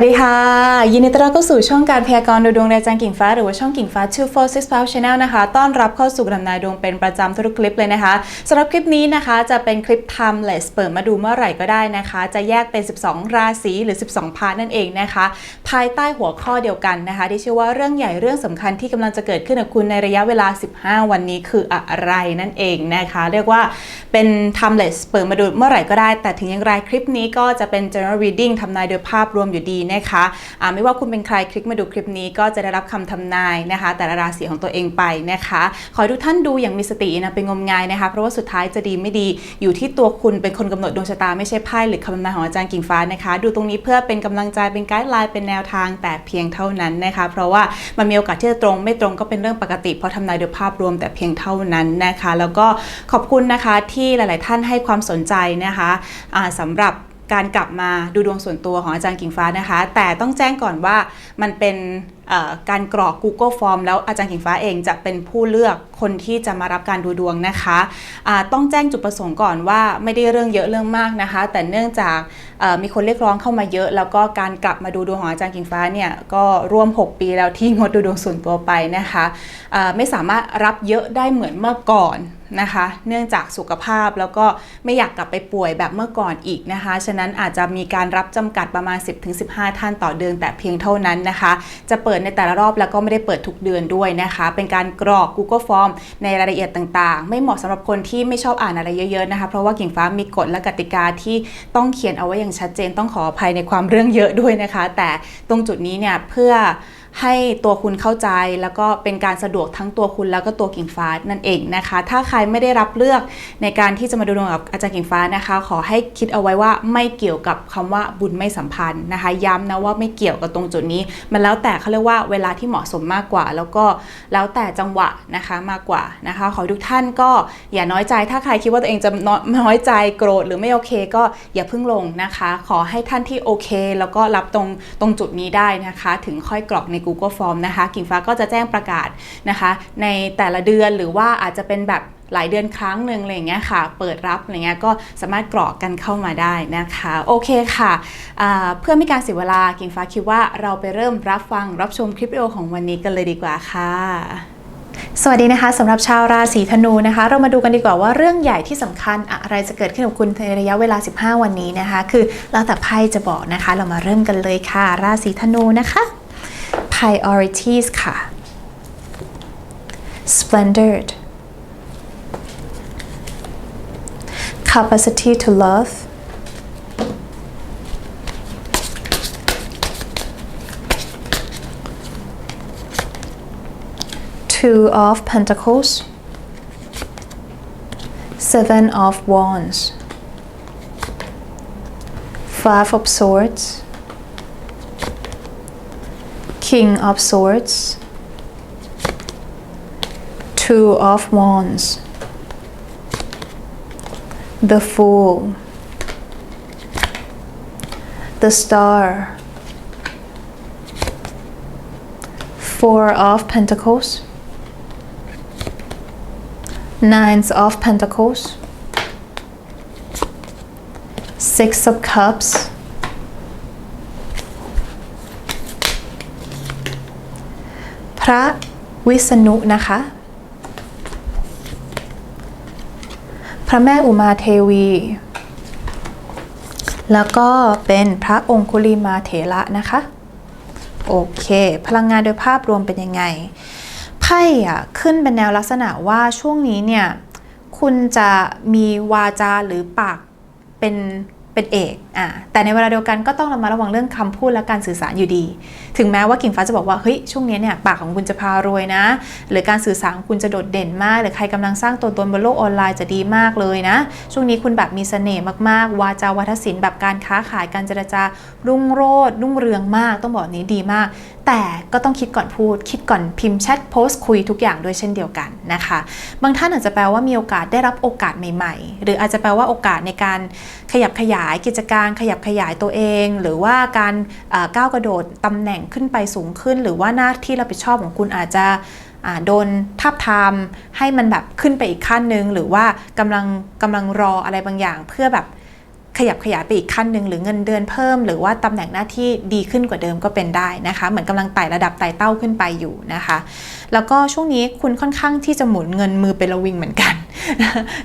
วัสดีค่ะ ยินดีต้อนรับเข้าสู่ช่องการพยากรณ์ดูดวงรายจารกิ่งฟ้าหรือว่าช่องกิ่งฟ้า 2465 Channel นะคะ ต้อนรับเข้าสู่ดำนายดวงเป็นประจำทุกคลิปเลยนะคะสำหรับคลิปนี้นะคะจะเป็นคลิป timeless เปิดมาดูเมื่อไหร่ก็ได้นะคะ จะแยกเป็น 12 ราศีหรือ 12 พาร์ทนั่นเองนะคะ ภายใต้หัวข้อเดียวกันนะคะ ที่ชื่อว่าเรื่องใหญ่เรื่องสำคัญที่กำลังจะเกิดขึ้นกับคุณในระยะเวลา 15 วันนี้คืออะไรนั่นเองนะคะ เรียกว่าเป็น timeless เปิดมาดูเมื่อไหร่ก็ได้ แต่ถึงอย่างไรคลิปนี้ก็จะเป็น general reading ทำนายโดยภาพรวมอยู่ดีนะคะอ่าไม่ว่าคุณเป็นใครคลิกมาดูคลิปนี้ก็จะได้รับคำทำนายนะคะ แต่ละราศีของตัวเองไปนะคะ ขอให้ทุกท่านดูอย่างมีสตินะเป็นงมงายนะคะ เพราะว่าสุดท้ายจะดีไม่ดีอยู่ที่ตัวคุณเป็นคนกำหนดดวงชะตาไม่ใช่ไพ่หรือคำทำนายของอาจารย์กิ่งฟ้านะคะ ดูตรงนี้เพื่อเป็นกำลังใจเป็นไกด์ไลน์เป็นแนวทางแต่เพียงเท่านั้นนะคะ เพราะว่ามันมีโอกาสที่จะตรงไม่ตรงก็เป็นเรื่องปกติเพราะทำนายโดยภาพรวมแต่เพียงเท่านั้นนะคะ แล้วก็ขอบคุณนะคะที่หลาย ๆ ท่านให้ความสนใจนะคะอ่าสำหรับ การกลับมาดูดวงส่วนตัวของอาจารย์กิ่งฟ้านะคะ แต่ต้องแจ้งก่อนว่ามันเป็นการกรอก Google Form แล้วอาจารย์กิ่งฟ้าเองจะเป็นผู้เลือกคนที่จะมารับการดูดวงนะคะะต้องแจ้งจุดประสงค์ก่อนว่าไม่ได้เรื่องเยอะเรื่องมากนะคะ แต่เนื่องจากมีคนเรียกร้องเข้ามาเยอะ แล้วก็การกลับมาดูดวงของอาจารย์กิ่งฟ้าเนี่ยก็ร่วม 6 ปีแล้วที่งดดูดวงส่วนตัวไปนะคะะไม่สามารถรับเยอะได้เหมือนเมื่อก่อน นะคะ เนื่องจากสุขภาพแล้วก็ไม่อยากกลับไปป่วยแบบเมื่อก่อนอีกนะคะ ฉะนั้นอาจจะมีการรับจำกัดประมาณ 10-15 ท่านต่อเดือนแต่เพียงเท่านั้นนะคะ จะเปิดในแต่ละรอบแล้วก็ไม่ได้เปิดทุกเดือนด้วยนะคะ เป็นการกรอก Google Form ในรายละเอียดต่างๆ ไม่เหมาะสำหรับคนที่ไม่ชอบอ่านอะไรเยอะๆนะคะ เพราะว่ากิ่งฟ้ามีกฎและกติกาที่ต้องเขียนเอาไว้อย่างชัดเจนต้องขออภัยในความเรื่องเยอะด้วยนะคะ แต่ตรงจุดนี้เนี่ยเพื่อให้ตัวคุณเข้าใจแล้วก็เป็นการสะดวกทั้งตัวคุณแล้วก็ตัวกิ่งฟ้านั่นเองนะคะ ถ้าใครไม่ได้รับเลือกในการที่จะมาดูดวงกับอาจารย์กิ่งฟ้านะคะ ขอให้คิดเอาไว้ว่าไม่เกี่ยวกับคำว่าบุญไม่สัมพันธ์นะคะ ย้ำนะว่าไม่เกี่ยวกับตรงจุดนี้ มันแล้วแต่เขาเรียกว่าเวลาที่เหมาะสมมากกว่า แล้วก็แล้วแต่จังหวะนะคะมากกว่านะคะ ขอทุกท่านก็อย่าน้อยใจ ถ้าใครคิดว่าตัวเองจะน้อยน้อยใจโกรธหรือไม่โอเค ก็อย่าเพิ่งลงนะคะ ขอให้ท่านที่โอเค แล้วก็รับตรงตรงจุดนี้ได้นะคะ ถึงค่อยกรอกใน Google Form นะคะ กิ่งฟ้าก็จะแจ้งประกาศนะคะ ในแต่ละเดือนหรือว่าอาจจะเป็นแบบหลายเดือนครั้งหนึ่งอะไรอย่างเงี้ยค่ะ เปิดรับอะไรเงี้ยก็สามารถกรอกกันเข้ามาได้นะคะ โอเคค่ะอ่าเพื่อไม่การเสียเวลากิ่งฟ้าคิดว่าเราไปเริ่มรับฟังรับชมคลิปวิดีโอของวันนี้กันเลยดีกว่าค่ะสวัสดีนะคะสำหรับชาวราศีธนูนะคะ เรามาดูกันดีกว่าว่าเรื่องใหญ่ที่สำคัญอะไรจะเกิดขึ้นกับคุณในระยะเวลา 15 วันนี้นะคะ คือแล้วแต่ไพ่จะบอกนะคะ เรามาเริ่มกันเลยค่ะ ราศีธนูนะคะ priorities ค่ะ splendid capacity to love. Two of pentacles. Seven of wands. Five of swords King of Swords, Two of Wands, the Fool, the Star, Four of Pentacles, Nines of Pentacles, Six of Cups. ระวิษณุนะคะ พระแม่อุมาเทวี แล้วก็เป็นพระองคุลิมาเถระนะคะ โอเค พลังงานโดยภาพรวมเป็นยังไง ไพ่อะขึ้นเป็นแนวลักษณะว่าช่วงนี้เนี่ย คุณจะมีวาจาหรือปากเป็น เป็นเอกอ่าแต่ในเวลาเดียวกันก็ต้องระมัดระวังเรื่องคำพูดและการสื่อสารอยู่ดี ถึงแม้ว่ากิ่งฟ้าจะบอกว่าเฮ้ยช่วงนี้เนี่ยปากของคุณจะพารวยนะ หรือการสื่อสารของคุณจะโดดเด่นมาก หรือใครกำลังสร้างตัวตนบนโลกออนไลน์จะดีมากเลยนะ ช่วงนี้คุณแบบมีเสน่ห์มากๆ วาจาวัฒศิลป์แบบการค้าขายการเจรจารุ่งโรจน์รุ่งเรืองมาก ต้องบอกนี้ดีมาก แต่ก็ต้องคิดก่อนพูด คิดก่อนพิมพ์แชทโพสต์คุยทุกอย่างด้วยเช่นเดียวกันนะคะ บางท่านอาจจะแปลว่ามีโอกาสได้รับโอกาสใหม่ ๆ หรืออาจจะแปลว่าโอกาสในการขยับขยายกิจการ ขยับขยายตัวเอง หรือว่าการก้าวกระโดดตำแหน่งขึ้นไปสูงขึ้น หรือว่าหน้าที่รับผิดชอบของคุณอาจจะโดนทับทามให้มันแบบขึ้นไปอีกขั้นหนึ่งหรือว่ากำลังกำลังรออะไรบางอย่างเพื่อแบบ ขยับขยายไปอีกขั้นหนึ่งหรือเงินเดือนเพิ่ม หรือว่าตำแหน่งหน้าที่ดีขึ้นกว่าเดิมก็เป็นได้นะคะ เหมือนกำลังไต่ระดับไต่เต้าขึ้นไปอยู่นะคะแล้วก็ช่วงนี้คุณค่อนข้างที่จะหมุนเงินมือเป็นระวิงเหมือนกัน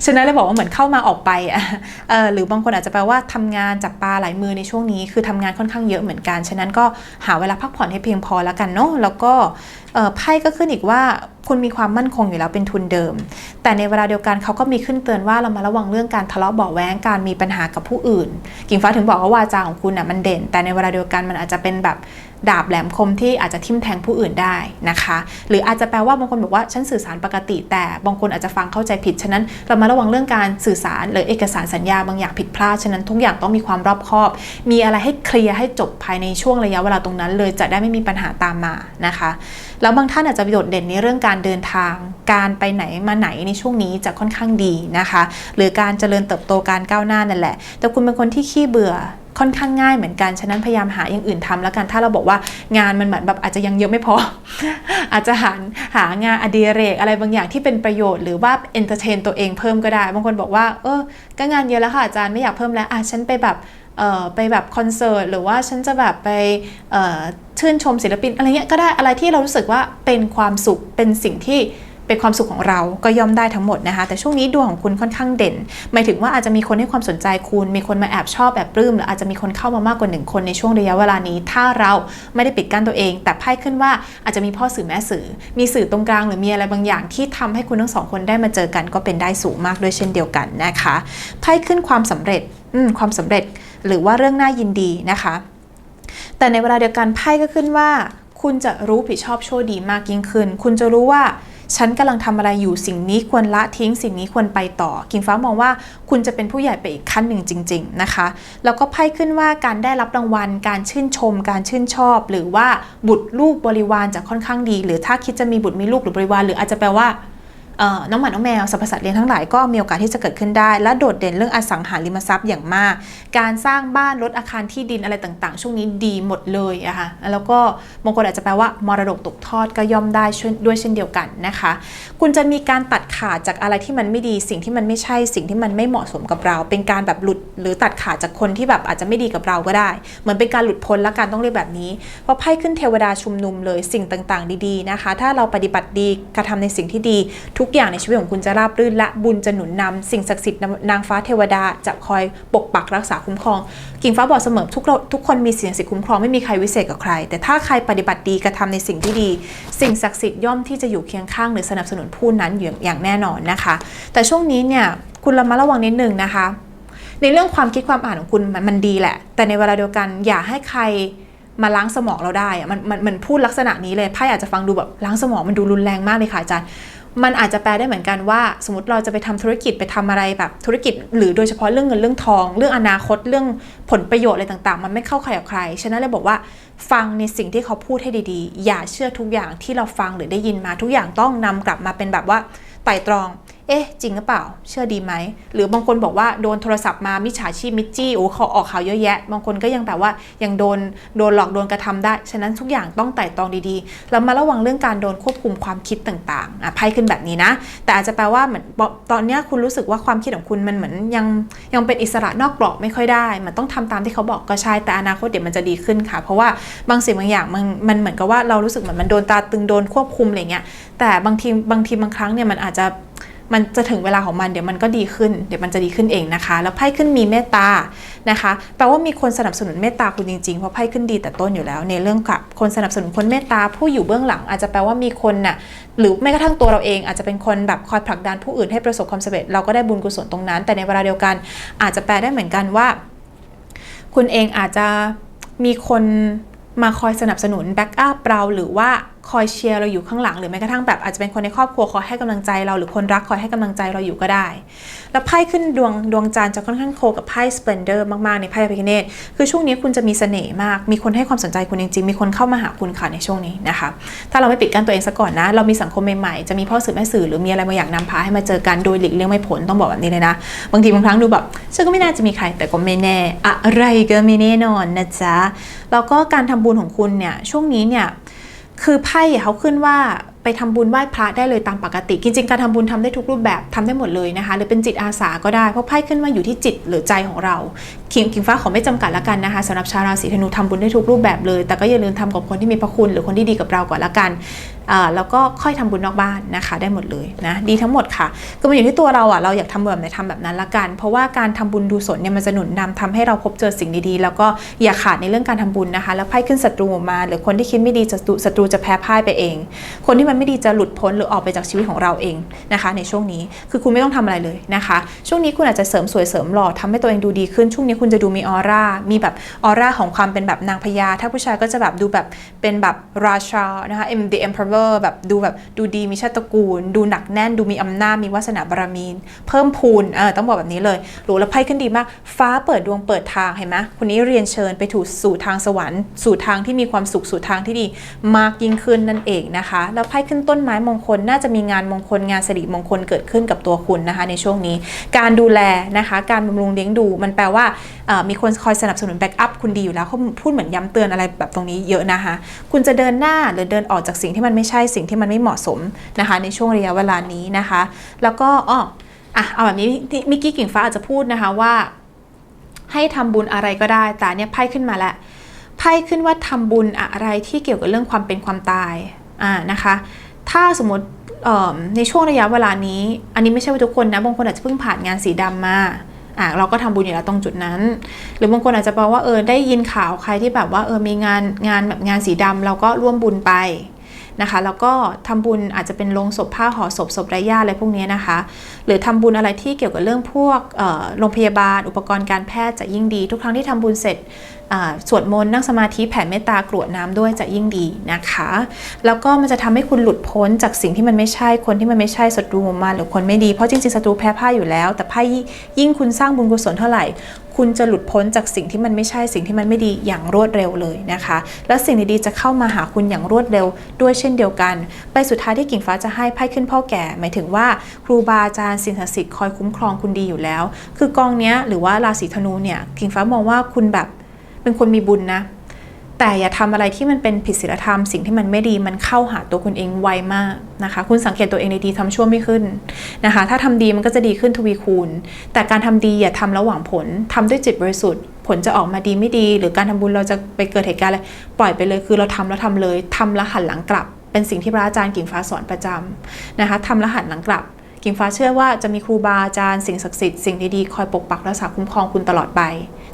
ฉะนั้นเลยบอกว่าเหมือนเข้ามาออกไปอะเอหรือบางคนอาจจะแปลว่าทำงานจับปลาหลายมือในช่วงนี้ คือทำงานค่อนข้างเยอะเหมือนกัน ฉะนั้นก็หาเวลาพักผ่อนให้เพียงพอแล้วกันเนาะแล้วก็ไพ่ก็ขึ้นอีกว่าคุณมีความมั่นคงอยู่แล้วเป็นทุนเดิม แต่ในเวลาเดียวกันเขาก็มีขึ้นเตือนว่าเรามาระวังเรื่องการทะเลาะเบาแว้งการมีปัญหากับผู้อื่น กิ่งฟ้าถึงบอกว่าวาจาของคุณน่ะมันเด่น แต่ในเวลาเดียวกันมันอาจจะเป็นแบบ ดาบแหลมคมที่อาจจะทิ่มแทงผู้อื่นได้นะคะ หรืออาจจะแปลว่าบางคนบอกว่าฉันสื่อสารปกติ แต่บางคนอาจจะฟังเข้าใจผิดฉะนั้นเรามาระวังเรื่องการสื่อสารหรือเอกสารสัญญาบางอย่างผิดพลาดฉะนั้นทุกอย่างต้องมีความรอบคอบ มีอะไรให้เคลียร์ให้จบภายในช่วงระยะเวลาตรงนั้น เลยจะได้ไม่มีปัญหาตามมานะคะ แล้วบางท่านอาจจะโดดเด่นในเรื่องการเดินทาง การไปไหนมาไหนในช่วงนี้จะค่อนข้างดีนะคะ หรือการเจริญเติบโตการก้าวหน้านั่นแหละ แต่คุณเป็นคนที่ขี้เบื่อ ค่อนข้างง่ายเหมือนกัน ฉะนั้นพยายามหาอย่างอื่นทำแล้วกัน ถ้าเราบอกว่างานมันเหมือนแบบอาจจะยังเยอะไม่พอ อาจจะหาหางานอดิเรกอะไรบางอย่างที่เป็นประโยชน์หรือว่าเอนเตอร์เทนตัวเองเพิ่มก็ได้ บางคนบอกว่า เออ ก็งานเยอะแล้วค่ะอาจารย์ไม่อยากเพิ่มแล้ว อะฉันไปแบบเออไปแบบคอนเสิร์ตหรือว่าฉันจะแบบไปเออชื่นชมศิลปินอะไรเงี้ยก็ได้อะไรที่เรารู้สึกว่าเป็นความสุขเป็นสิ่งที่ เป็นความสุขของเราก็ย่อมได้ทั้งหมดนะคะ แต่ช่วงนี้ดวงของคุณค่อนข้างเด่น หมายถึงว่าอาจจะมีคนให้ความสนใจคุณ มีคนมาแอบชอบแอบปลื้มหรืออาจจะมีคนเข้ามามากกว่าหนึ่งคนในช่วงระยะเวลานี้ ถ้าเราไม่ได้ปิดกั้นตัวเอง แต่ไพ่ขึ้นว่าอาจจะมีพ่อสื่อแม่สื่อ มีสื่อตรงกลางหรือมีอะไรบางอย่างที่ทำให้คุณทั้งสองคนได้มาเจอกัน ก็เป็นได้สูงมากด้วยเช่นเดียวกันนะคะไพ่ขึ้นความสำเร็จความสำเร็จหรือว่าเรื่องน่ายินดีนะคะ แต่ในเวลาเดียวกันไพ่ก็ขึ้นว่า คุณจะรู้ผิดชอบโชคดีมากยิ่งขึ้น คุณจะรู้ว่า ฉันกำลังทำอะไรอยู่สิ่งนี้ควรละทิ้งสิ่งนี้ควรไปต่อกิ่งฟ้ามองว่าคุณจะเป็นผู้ใหญ่ไปอีกขั้นหนึ่งจริง ๆนะคะ แล้วก็ไพ่ขึ้นว่าการได้รับรางวัล การชื่นชม การชื่นชอบ หรือว่าบุตรลูกบริวารจะค่อนข้างดี หรือถ้าคิดจะมีบุตรมีลูกหรือบริวารหรืออาจจะแปลว่า น้องหมาน้องแมวสรรพสัตว์เลี้ยงทั้งหลายก็มีโอกาสที่จะเกิดขึ้นได้ และโดดเด่นเรื่องอสังหาริมทรัพย์อย่างมาก การสร้างบ้านรถอาคารที่ดินอะไรต่างๆ ช่วงนี้ดีหมดเลยอะคะแล้วก็บางคนอาจจะแปลว่ามรดกตกทอดก็ย่อมได้ด้วยเช่นเดียวกันนะคะ คุณจะมีการตัดขาดจากอะไรที่มันไม่ดี สิ่งที่มันไม่ใช่สิ่งที่มันไม่เหมาะสมกับเรา เป็นการแบบหลุดหรือตัดขาดจากคนที่แบบอาจจะไม่ดีกับเราก็ได้ เหมือนเป็นการหลุดพ้นและการต้องเรียกแบบนี้เพราะไพ่ขึ้นเทวดาชุมนุมเลยสิ่งต่างๆ ดีๆนะคะ ถ้าเราปฏิบัติดีกระทำในสิ่งที่ดีทุุกอย่างในชีวิตของคุณจะราบรื่นและบุญจะหนุนนำสิ่งศักดิ์สิทธิ์นางฟ้าเทวดาจะคอยปกปักรักษาคุ้มครอง กิ่งฟ้าบอกเสมอทุกเราทุกคนมีสิ่งศักดิ์สิทธิ์คุ้มครองไม่มีใครวิเศษกับใคร แต่ถ้าใครปฏิบัติดีกระทำในสิ่งที่ดี สิ่งศักดิ์สิทธิ์ย่อมที่จะอยู่เคียงข้างหรือสนับสนุนผู้นั้นอย่างแน่นอนนะคะ แต่ช่วงนี้เนี่ยคุณระมัดระวังนิดนึงนะคะ ในเรื่องความคิดความอ่านของคุณมันมันดีแหละ แต่ในเวลาเดียวกันอย่าให้ใครมาล้างสมองเราได้ มันมันมันพูดลักษณะนี้เลยไพ่อาจจะฟังดูแบบล้างสมองมันดูรุนแรงมากเลยค่ะอาจารย์ มันอาจจะแปลได้เหมือนกันว่า สมมติเราจะไปทำธุรกิจไปทำอะไรแบบธุรกิจ หรือโดยเฉพาะเรื่องเงินเรื่องทอง เรื่องอนาคตเรื่องผลประโยชน์อะไรต่างๆ มันไม่เข้าใครกับใคร ฉะนั้นเลยบอกว่าฟังในสิ่งที่เขาพูดให้ดีๆ อย่าเชื่อทุกอย่างที่เราฟังหรือได้ยินมาทุกอย่างต้องนำกลับมาเป็นแบบว่าไต่ตรอง เอ๊ะ จริงหรือเปล่า เชื่อดีไหม หรือบางคนบอกว่าโดนโทรศัพท์มามิจฉาชีพมิจจี้โอ้เขาออกข่าวเยอะแยะ บางคนก็ยังแบบว่ายังโดนโดนหลอกโดนกระทำได้ ฉะนั้นทุกอย่างต้องไต่ตองดีๆ แล้วมาระวังเรื่องการโดนควบคุมความคิดต่างๆอะไพ่ขึ้นแบบนี้นะ แต่อาจจะแปลว่าเหมือนตอนนี้คุณรู้สึกว่าความคิดของคุณมันเหมือนยังยังเป็นอิสระนอกกรอบไม่ค่อยได้ มันต้องทำตามที่เขาบอกก็ใช่ แต่อนาคตเดี๋ยวมันจะดีขึ้นค่ะ เพราะว่าบางสิ่งบางอย่างมันมันเหมือนกับว่าเรารู้สึกเหมือนมันโดนตาตึงโดนควบคุมอะไรเงี้ย แต่บางทีบางทีบางครั้งเนี่ยมันอาจจะ มันจะถึงเวลาของมันเดี๋ยวมันก็ดีขึ้น เดี๋ยวมันจะดีขึ้นเองนะคะ แล้วไพ่ขึ้นมีเมตตานะคะแปลว่ามีคนสนับสนุนเมตตาคุณจริงๆเพราะไพ่ขึ้นดีแต่ต้นอยู่แล้ว ในเรื่องกับคนสนับสนุนคนเมตตาผู้อยู่เบื้องหลัง อาจจะแปลว่ามีคนน่ะหรือแม้กระทั่งตัวเราเองอาจจะเป็นคนแบบคอยผลักดันผู้อื่นให้ประสบความสำเร็จเราก็ได้บุญกุศลตรงนั้น แต่ในเวลาเดียวกัน อาจจะแปลได้เหมือนกันว่า คุณเองอาจจะมีคนมาคอยสนับสนุนแบ็กอัพเราหรือว่า คอยเชียร์เราอยู่ข้างหลัง หรือแม้กระทั่งแบบอาจจะเป็นคนในครอบครัวคอยให้กำลังใจเราหรือคนรักคอยให้กำลังใจเราอยู่ก็ได้ แล้วไพ่ขึ้นดวงดวงจันทร์จะค่อนข้างโคกับไพ่สเปนเดอร์มากๆในไพ่พิคเนตคือช่วงนี้คุณจะมีเสน่ห์มาก มีคนให้ความสนใจคุณจริงๆมีคนเข้ามาหาคุณค่ะในช่วงนี้นะคะถ้าเราไม่ปิดกั้นตัวเองซะก่อนนะ เรามีสังคมใหม่ๆจะมีพ่อสื่อแม่สื่อหรือมีอะไรบางอย่างนำพาให้มาเจอกันโดยหลีกเลี่ยงไม่พ้นต้องบอกแบบนี้เลยนะ บางทีบางครั้งดูแบบฉันก็ไม่น่าจะมีใครแต่ก็ไม่แน่ อะไรก็ไม่แน่นอนนะจ๊ะแล้วก็การทำบุญของคุณเนี่ยช่วงนี้เนี่ย คือไพ่เขาขึ้นว่าไปทำบุญไหว้พระได้เลยตามปกติ จริงๆ การทำบุญทำได้ทุกรูปแบบทำได้หมดเลยนะคะ หรือเป็นจิตอาสาก็ได้ เพราะไพ่ขึ้นว่าอยู่ที่จิตหรือใจของเรา ขิงขิงฟ้าขอไม่จำกัดละกันนะคะสำหรับชาวราศีธนูทำบุญได้ทุกรูปแบบเลย แต่ก็อย่าลืมทำกับคนที่มีพระคุณหรือคนที่ดีกับเราก่อนละกันแล้วก็ค่อยทำบุญนอกบ้านนะคะได้หมดเลยนะดีทั้งหมดค่ะก็มันอยู่ที่ตัวเราอะเราอยากทำแบบไหนทำแบบนั้นละกัน เพราะว่าการทำบุญดูสนเนี่ยมันจะหนุนนำทำให้เราพบเจอสิ่งดีๆ แล้วก็อย่าขาดในเรื่องการทำบุญนะคะ แล้วไพ่ขึ้นศัตรูมา หรือคนที่คิดไม่ดีจะศัตรูจะแพ้พ่ายไปเอง คนที่มันไม่ดีจะหลุดพ้นหรือออกไปจากชีวิตของเราเองนะคะ ในช่วงนี้คือคุณไม่ต้องทำอะไรเลยนะคะ ช่วงนี้คุณอาจจะเสริมสวยเสริมหล่อทำให้ตัวเองดูดีขึ้นช่วงนี้คุณจะดูมีออร่า มีแบบออร่าของความเป็นแบบนางพญา ถ้าผู้ชายก็จะแบบดูแบบเป็นแบบราชา นะคะ M the Emperor แบบดูแบบดูดีมีชาติตระกูล ดูหนักแน่น ดูมีอำนาจ มีวาสนาบารมี เพิ่มพูน เออ ต้องบอกแบบนี้เลยหรูแล้วไพ่ขึ้นดีมาก ฟ้าเปิดดวงเปิดทาง เห็นไหมคนนี้เรียนเชิญไปถูกสู่ทางสวรรค์ สู่ทางที่มีความสุข สู่ทางที่ดีมากยิ่งขึ้นนั่นเองนะคะ แล้วไพ่ขึ้นต้นไม้มงคล น่าจะมีงานมงคล งานสิริมงคลเกิดขึ้นกับตัวคุณนะคะ ในช่วงนี้ การดูแลนะคะ การบำรุงเลี้ยงดู มันแปลว่ามีคนคอยสนับสนุนแบ็กอัพคุณดีอยู่แล้วเขาพูดเหมือนย้ำเตือนอะไรแบบตรงนี้เยอะนะคะคุณจะเดินหน้าหรือเดินออกจากสิ่งที่มันไม่ใช่สิ่งที่มันไม่เหมาะสมนะคะในช่วงระยะเวลานี้นะคะ แล้วก็อ้ออะเอาแบบนี้ที่มิกกี้กิ่งฟ้าอาจจะพูดนะคะว่า ให้ทำบุญอะไรก็ได้แต่เนี่ยไพ่ขึ้นมาแล้วไพ่ขึ้นว่าทำบุญอะไรที่เกี่ยวกับเรื่องความเป็นความตายอ่านะคะ ถ้าสมมติในช่วงระยะเวลานี้ อันนี้ไม่ใช่ว่าทุกคนนะบางคนอาจจะเพิ่งผ่านงานสีดำมา อะเราก็ทำบุญอยู่แล้วตรงจุดนั้น หรือบางคนอาจจะบอกว่าเออได้ยินข่าวใครที่แบบว่าเออมีงานงานแบบงานสีดำเราก็ร่วมบุญไปนะคะ แล้วก็ทำบุญอาจจะเป็นโลงศพผ้าห่อศพศพไร้ญาติอะไรพวกนี้นะคะ หรือทำบุญอะไรที่เกี่ยวกับเรื่องพวกโรงพยาบาลอุปกรณ์การแพทย์จะยิ่งดี ทุกครั้งที่ทำบุญเสร็จสวดมนต์นั่งสมาธิแผ่เมตตากรวดน้ำด้วยจะยิ่งดีนะคะ แล้วก็มันจะทำให้คุณหลุดพ้นจากสิ่งที่มันไม่ใช่คนที่มันไม่ใช่ศัตรูมันหรือคนไม่ดีเพราะจริงๆศัตรูแพ้พ่ายอยู่แล้ว แต่ไพ่ยิ่งคุณสร้างบุญกุศลเท่าไหร่ คุณจะหลุดพ้นจากสิ่งที่มันไม่ใช่สิ่งที่มันไม่ดีอย่างรวดเร็วเลยนะคะ แล้วสิ่งดีๆจะเข้ามาหาคุณอย่างรวดเร็วด้วยเช่นเดียวกัน ไปสุดท้ายที่กิ่งฟ้าจะให้ไพ่ขึ้นพ่อแก่ หมายถึงว่าครูบาอาจารย์สิ่งศักดิ์สิทธิ์คอยคุ้มครองคุณดีอยู่แล้ว คือกองเนี้ยหรือว่าราศีธนูเนี่ยกิ่งฟ้ามองว่าคุณแบบ เป็นคนมีบุญนะ แต่อย่าทำอะไรที่มันเป็นผิดศีลธรรม สิ่งที่มันไม่ดีมันเข้าหาตัวคุณเองไวมากนะคะ คุณสังเกตตัวเองในดีทำชั่วไม่ขึ้นนะคะ ถ้าทำดีมันก็จะดีขึ้นทวีคูณ แต่การทำดีอย่าทำแล้วหวังผลทำด้วยจิตบริสุทธิ์ ผลจะออกมาดีไม่ดี หรือการทำบุญเราจะไปเกิดเหตุการณ์อะไรปล่อยไปเลยคือเราทำแล้วทำเลยทำแล้วหันหลังกลับ เป็นสิ่งที่พระอาจารย์กิ่งฟ้าสอนประจำนะคะทำแล้วหันหลังกลับกิ่งฟ้าเชื่อว่าจะมีครูบาอาจารย์สิ่งศักดิ์สิทธิ์สิ่งดีๆคอยปกปักรักษาคุ้มครองคุณตลอดไป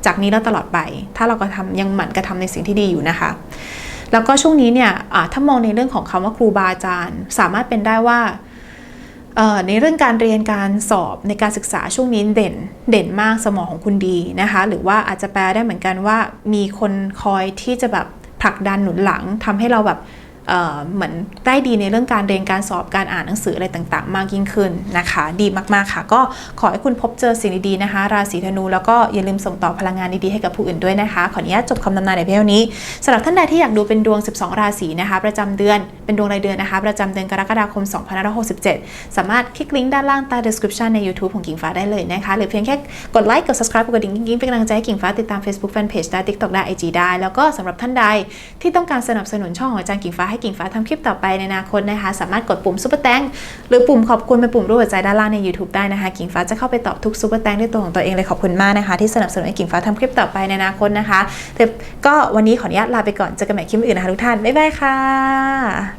จากนี้แล้วตลอดไป ถ้าเราก็ทำยังหมั่นกระทำในสิ่งที่ดีอยู่นะคะ แล้วก็ช่วงนี้เนี่ยถ้ามองในเรื่องของคำว่าครูบาอาจารย์ สามารถเป็นได้ว่าในเรื่องการเรียนการสอบในการศึกษาช่วงนี้เด่นเด่นมากสมองของคุณดีนะคะ หรือว่าอาจจะแปลได้เหมือนกันว่ามีคนคอยที่จะแบบผลักดันหนุนหลังทำให้เราแบบ เหมือนได้ดีในเรื่องการเรียนการสอบการอ่านหนังสืออะไรต่างๆ มากยิ่งขึ้นนะคะ ดีมากๆค่ะ ก็ขอให้คุณพบเจอสิ่งดีๆนะคะ ราศีธนูแล้วก็อย่าลืมส่งต่อพลังงานดีๆให้กับผู้อื่นด้วยนะคะ ขออนุญาตจบคำทำนายในเพียงนี้สำหรับท่านใดที่อยากดูเป็นดวง 12 ราศีนะคะ ประจำเดือนเป็นดวงรายเดือนนะคะ ประจำเดือนกรกฎาคม 2567 สามารถคลิกลิงก์ด้านล่างใต้ description ใน YouTube ของกิ่งฟ้าได้เลยนะคะหรือเพียงแค่กดไลค์กด subscribe กดกระดิ่งกิ๊งๆเป็นกำลังใจให้กิ่งฟ้าติดตาม Facebook Fanpage ได้ TikTok ได้ IG ได้ แล้วก็สำหรับท่านใดที่ต้องการสนับสนุนช่องของอาจารย์กิ่งฟ้าให้กิ่งฟ้าทำคลิปต่อไปในอนาคตนะคะ สามารถกดปุ่มซุปเปอร์แตงหรือปุ่มขอบคุณเป็นปุ่มรูปหัวใจด้านล่างใน YouTube ได้นะคะ กิ่งฟ้าจะเข้าไปตอบทุกซุปเปอร์แตงด้วยตัวของตัวเองเลยขอบคุณมากนะคะ ที่สนับสนุนให้กิ่งฟ้าทำคลิปต่อไปในอนาคตนะคะแต่ก็วันนี้ขออนุญาตลาไปก่อนเจอกันใหม่คลิปอื่นนะคะทุกท่านบ๊ายบายค่ะ